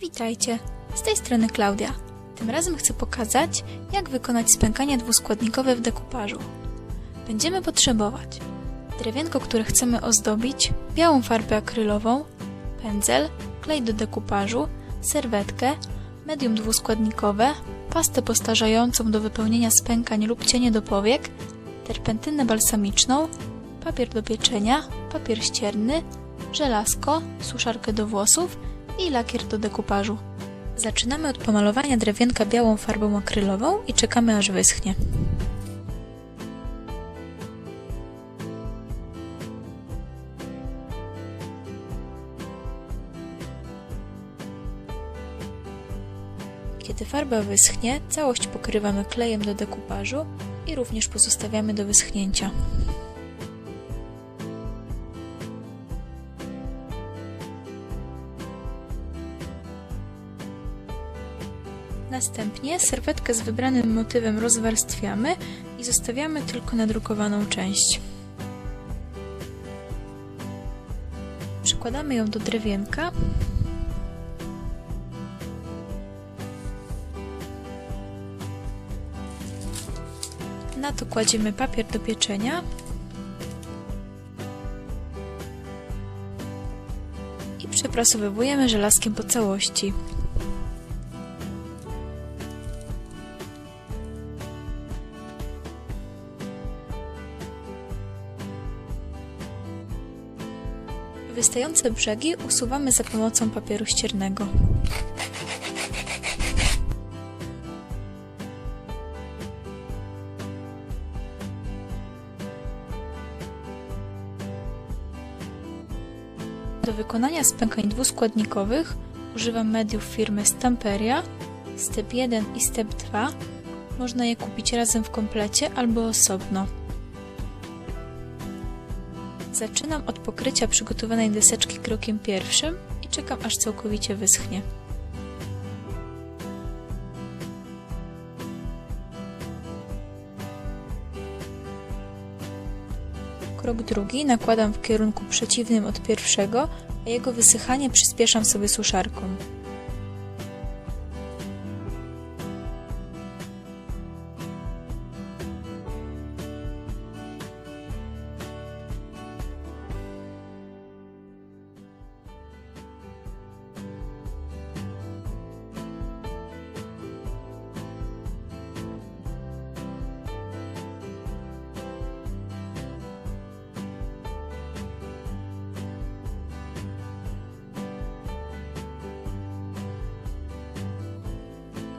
Witajcie, z tej strony Klaudia. Tym razem chcę pokazać, jak wykonać spękanie dwuskładnikowe w dekupażu. Będziemy potrzebować drewienko, które chcemy ozdobić, białą farbę akrylową, pędzel, klej do dekupażu, serwetkę, medium dwuskładnikowe, pastę postarzającą do wypełnienia spękań lub cienie do powiek, terpentynę balsamiczną, papier do pieczenia, papier ścierny, żelazko, suszarkę do włosów i lakier do dekupażu. Zaczynamy od pomalowania drewienka białą farbą akrylową i czekamy aż wyschnie. Kiedy farba wyschnie, całość pokrywamy klejem do dekupażu i również pozostawiamy do wyschnięcia. Następnie serwetkę z wybranym motywem rozwarstwiamy i zostawiamy tylko nadrukowaną część. Przykładamy ją do drewienka Na to kładziemy papier do pieczenia i przeprasowywujemy żelazkiem po całości. Wystające brzegi usuwamy za pomocą papieru ściernego. Do wykonania spękań dwuskładnikowych używam mediów firmy Stamperia, Step 1 i Step 2. Można je kupić razem w komplecie albo osobno. Zaczynam od pokrycia przygotowanej deseczki krokiem pierwszym i czekam aż całkowicie wyschnie. Krok drugi nakładam w kierunku przeciwnym od pierwszego, a jego wysychanie przyspieszam sobie suszarką.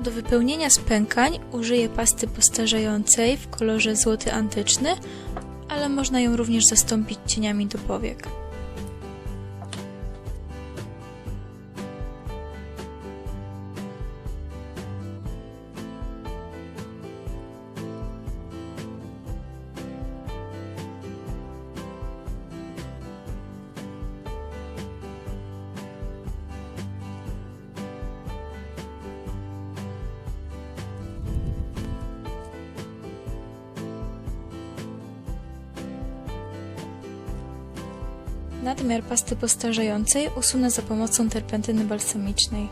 Do wypełnienia spękań użyję pasty postarzającej w kolorze złoty antyczny, ale można ją również zastąpić cieniami do powiek. Nadmiar pasty postarzającej usunę za pomocą terpentyny balsamicznej.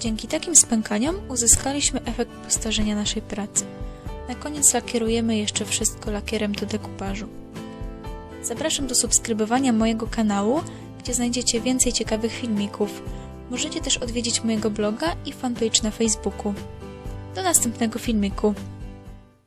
Dzięki takim spękaniom uzyskaliśmy efekt postarzenia naszej pracy. Na koniec lakierujemy jeszcze wszystko lakierem do dekupażu. Zapraszam do subskrybowania mojego kanału, gdzie znajdziecie więcej ciekawych filmików. Możecie też odwiedzić mojego bloga i fanpage na Facebooku. Do następnego filmiku.